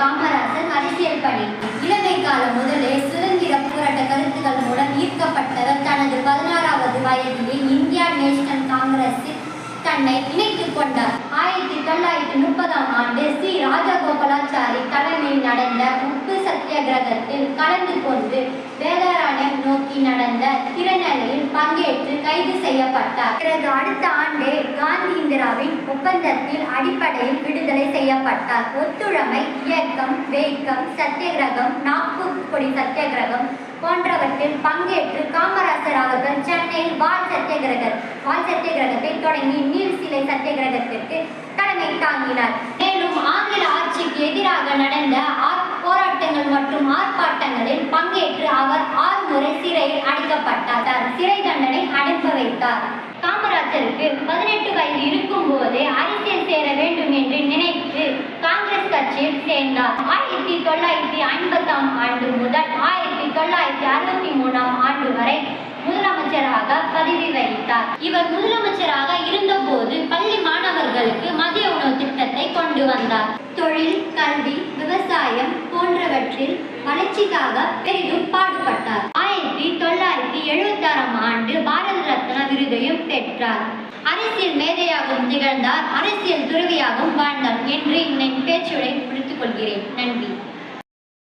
காமராசர் அரசியல் பணி. இளமை காலம் முதலே சுதந்திர போராட்ட கருத்துக்கள் மூலம் ஈர்க்கப்பட்டவர் தனது பதினாறாவது வயதிலே இந்தியா நேஷனல் காங்கிரஸில் தன்னை இணைத்துக் கொண்டார். ஆயிரத்தி தொள்ளாயிரத்தி முப்பதாம் ஆண்டு சி. ராஜகோபாலாச்சாரி தலைமையில் நடந்த உப்பு சத்தியாகிரகத்தில் கலந்து கொண்டு வேதாரண்யம் பங்கேற்று கைது செய்யப்பட்டார். பிறகு அடுத்த ஆண்டே காந்தி இந்திராவின் ஒப்பந்தத்தில் அடிப்படையில் விடுதலை செய்யப்பட்டார். ஒத்துழைமை இயக்கம் வேக்கம் சத்தியகிரகம் நாக்பூர் கொடி சத்தியாகிரகம் போன்றவற்றில் பங்கேற்று காமராசர் அவர்கள் சென்னையில் வால் சத்தியகிரக வால் சத்தியகிரகத்தை தொடங்கி நீர் சிலை சத்தியகிரகத்திற்கு தலைமை தாங்கினார். மேலும் ஆங்கில ஆட்சிக்கு எதிராக நடந்த ஆர் போராட்டங்கள் மற்றும் ஆர்ப்பாட்டங்களில் பங்கேற்று அவர் ஆறு முறை சிறையில் அடைக்கப்பட்டார். சிறை தண்டனை அனுப்ப காமராஜருக்கு பதினெட்டு வயது இருக்கும் போதே அரசியல் சேர வேண்டும் என்று நினைத்து காங்கிரஸ் கட்சியில் சேர்ந்தார். ஆயிரத்தி தொள்ளாயிரத்தி ஐம்பத்தாம் ஆண்டு முதல் ஆயிரத்தி தொள்ளாயிரத்தி அறுபத்தி மூணாம் ஆண்டு வரை முதலமைச்சராக பதவி வகித்தார். இவர் முதலமைச்சராக இருந்தபோது பள்ளி மாணவர்களுக்கு மதிய உணவு திட்டத்தை கொண்டு வந்தார். தொழில் கல்வி விவசாயம் போன்றவற்றில் வளர்ச்சிக்காக பெரிதும் பாடுபட்டார் ஆயிரத்தி தொள்ளாயிரத்தி எழுபத்தாறாம் ஆண்டு பாரத ரத்னா விருதையும் பெற்றார். அரசியல் மேதையாகவும் திகழ்ந்தார். அரசியல் துறவியாகவும் வாழ்ந்தார் என்று என் பேச்சுரை முடித்துக் கொள்கிறேன். நன்றி.